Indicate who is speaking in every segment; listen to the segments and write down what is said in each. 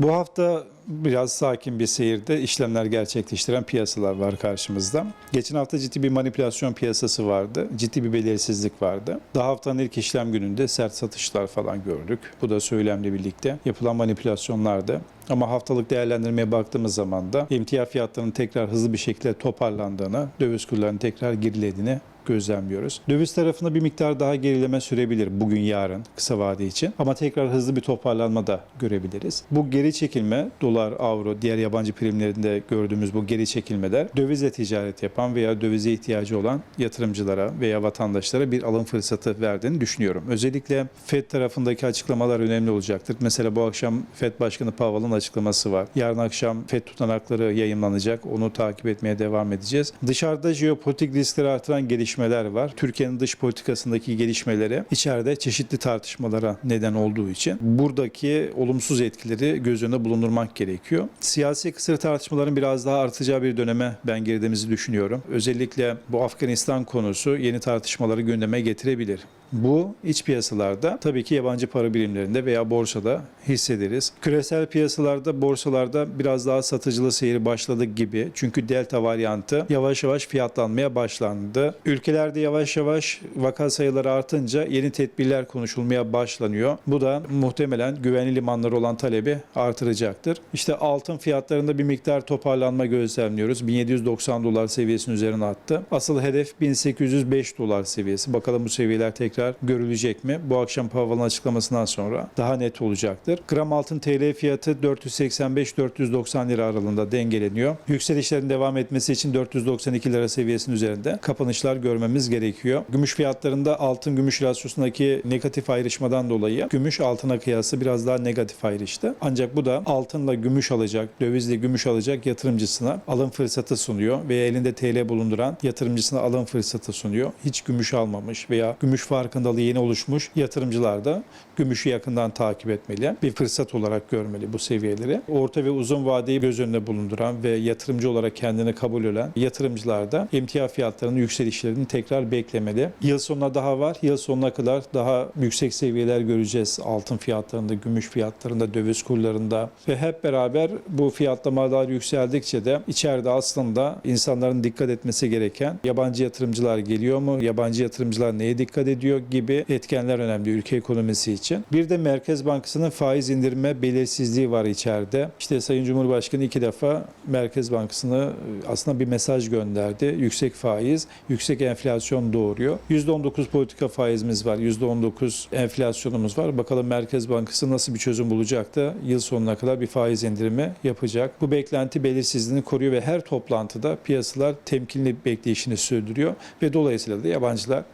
Speaker 1: Bu hafta biraz sakin bir seyirde işlemler gerçekleştiren piyasalar var karşımızda. Geçen hafta ciddi bir manipülasyon piyasası vardı. Ciddi bir belirsizlik vardı. Daha haftanın ilk işlem gününde sert satışlar falan gördük. Bu da söylemle birlikte yapılan manipülasyonlardı. Ama haftalık değerlendirmeye baktığımız zaman da emtia fiyatlarının tekrar hızlı bir şekilde toparlandığını, döviz kurlarının tekrar gerilediğini gözlemliyoruz. Döviz tarafında bir miktar daha gerileme sürebilir bugün yarın kısa vade için ama tekrar hızlı bir toparlanma da görebiliriz. Bu geri çekilme dolar, avro, diğer yabancı primlerinde gördüğümüz bu geri çekilmeler dövizle ticaret yapan veya dövize ihtiyacı olan yatırımcılara veya vatandaşlara bir alım fırsatı verdiğini düşünüyorum. Özellikle FED tarafındaki açıklamalar önemli olacaktır. Mesela bu akşam FED Başkanı Powell'ın açıklaması var. Yarın akşam FED tutanakları yayınlanacak. Onu takip etmeye devam edeceğiz. Dışarıda jeopolitik riskleri artıran gelişmeler var. Türkiye'nin dış politikasındaki gelişmeleri içeride çeşitli tartışmalara neden olduğu için buradaki olumsuz etkileri göz önünde bulundurmak gerekiyor. Siyasi kısır tartışmaların biraz daha artacağı bir döneme ben girdiğimizi düşünüyorum. Özellikle bu Afganistan konusu yeni tartışmaları gündeme getirebilir. Bu iç piyasalarda tabii ki yabancı para birimlerinde veya borsada hissederiz. Küresel piyasalarda, borsalarda biraz daha satıcılı seyir başladı gibi. Çünkü delta varyantı yavaş yavaş fiyatlanmaya başlandı. Ülkelerde yavaş yavaş vaka sayıları artınca yeni tedbirler konuşulmaya başlanıyor. Bu da muhtemelen güvenli limanları olan talebi artıracaktır. İşte altın fiyatlarında bir miktar toparlanma gözlemliyoruz. 1790 dolar seviyesinin üzerine attı. Asıl hedef 1805 dolar seviyesi. Bakalım bu seviyeler tekrar görülecek mi? Bu akşam Powell'ın açıklamasından sonra daha net olacaktır. Gram altın TL fiyatı 485-490 lira aralığında dengeleniyor. Yükselişlerin devam etmesi için 492 lira seviyesinin üzerinde kapanışlar görmemiz gerekiyor. Gümüş fiyatlarında altın gümüş rasyosundaki negatif ayrışmadan dolayı gümüş altına kıyası biraz daha negatif ayrıştı. Ancak bu da altınla gümüş alacak, dövizle gümüş alacak yatırımcısına alım fırsatı sunuyor veya elinde TL bulunduran yatırımcısına alım fırsatı sunuyor. Hiç gümüş almamış veya gümüş farkındalığı yeni oluşmuş yatırımcılar da gümüşü yakından takip etmeli. Bir fırsat olarak görmeli bu seviyeleri. Orta ve uzun vadeyi göz önünde bulunduran ve yatırımcı olarak kendini kabul eden yatırımcılar da emtia fiyatlarının yükselişlerini tekrar beklemeli. Yıl sonuna daha var. Yıl sonuna kadar daha yüksek seviyeler göreceğiz. Altın fiyatlarında, gümüş fiyatlarında, döviz kurlarında ve hep beraber bu fiyatlamalar yükseldikçe de içeride aslında insanların dikkat etmesi gereken yabancı yatırımcılar geliyor mu? Yabancı yatırımcılar neye dikkat ediyor gibi etkenler önemli ülke ekonomisi için. Bir de Merkez Bankası'nın faiz indirme belirsizliği var içeride. İşte Sayın Cumhurbaşkanı iki defa Merkez Bankası'na aslında bir mesaj gönderdi. Yüksek faiz, yüksek enflasyon doğuruyor. %19 politika faizimiz var, %19 enflasyonumuz var. Bakalım Merkez Bankası nasıl bir çözüm bulacak da yıl sonuna kadar bir faiz indirimi yapacak. Bu beklenti belirsizliğini koruyor ve her toplantıda piyasalar temkinli bekleyişini sürdürüyor ve dolayısıyla da yabancılar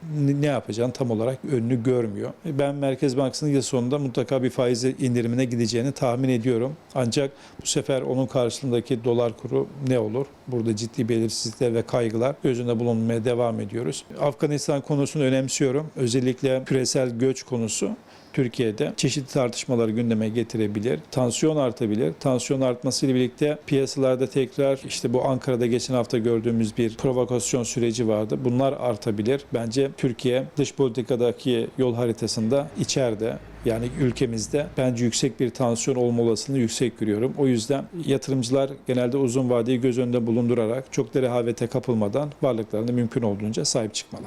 Speaker 1: ne yapacağını tam olarak önünü görmüyor. Ben Merkez Bankası'nın yıl sonunda mutlaka bir faiz indirimine gideceğini tahmin ediyorum. Ancak bu sefer onun karşılığındaki dolar kuru ne olur? Burada ciddi belirsizlikler ve kaygılar göz önünde bulunmaya devam ediyoruz. Afganistan konusunu önemsiyorum. Özellikle küresel göç konusu Türkiye'de çeşitli tartışmaları gündeme getirebilir. Tansiyon artabilir. Tansiyon artmasıyla birlikte piyasalarda tekrar işte bu Ankara'da geçen hafta gördüğümüz bir provokasyon süreci vardı. Bunlar artabilir. Bence Türkiye dış politikadaki yol haritasında içeride yani ülkemizde bence yüksek bir tansiyon olma olasılığını yüksek görüyorum. O yüzden yatırımcılar genelde uzun vadeyi göz önünde bulundurarak çok da rehavete kapılmadan varlıklarını mümkün olduğunca sahip çıkmalı.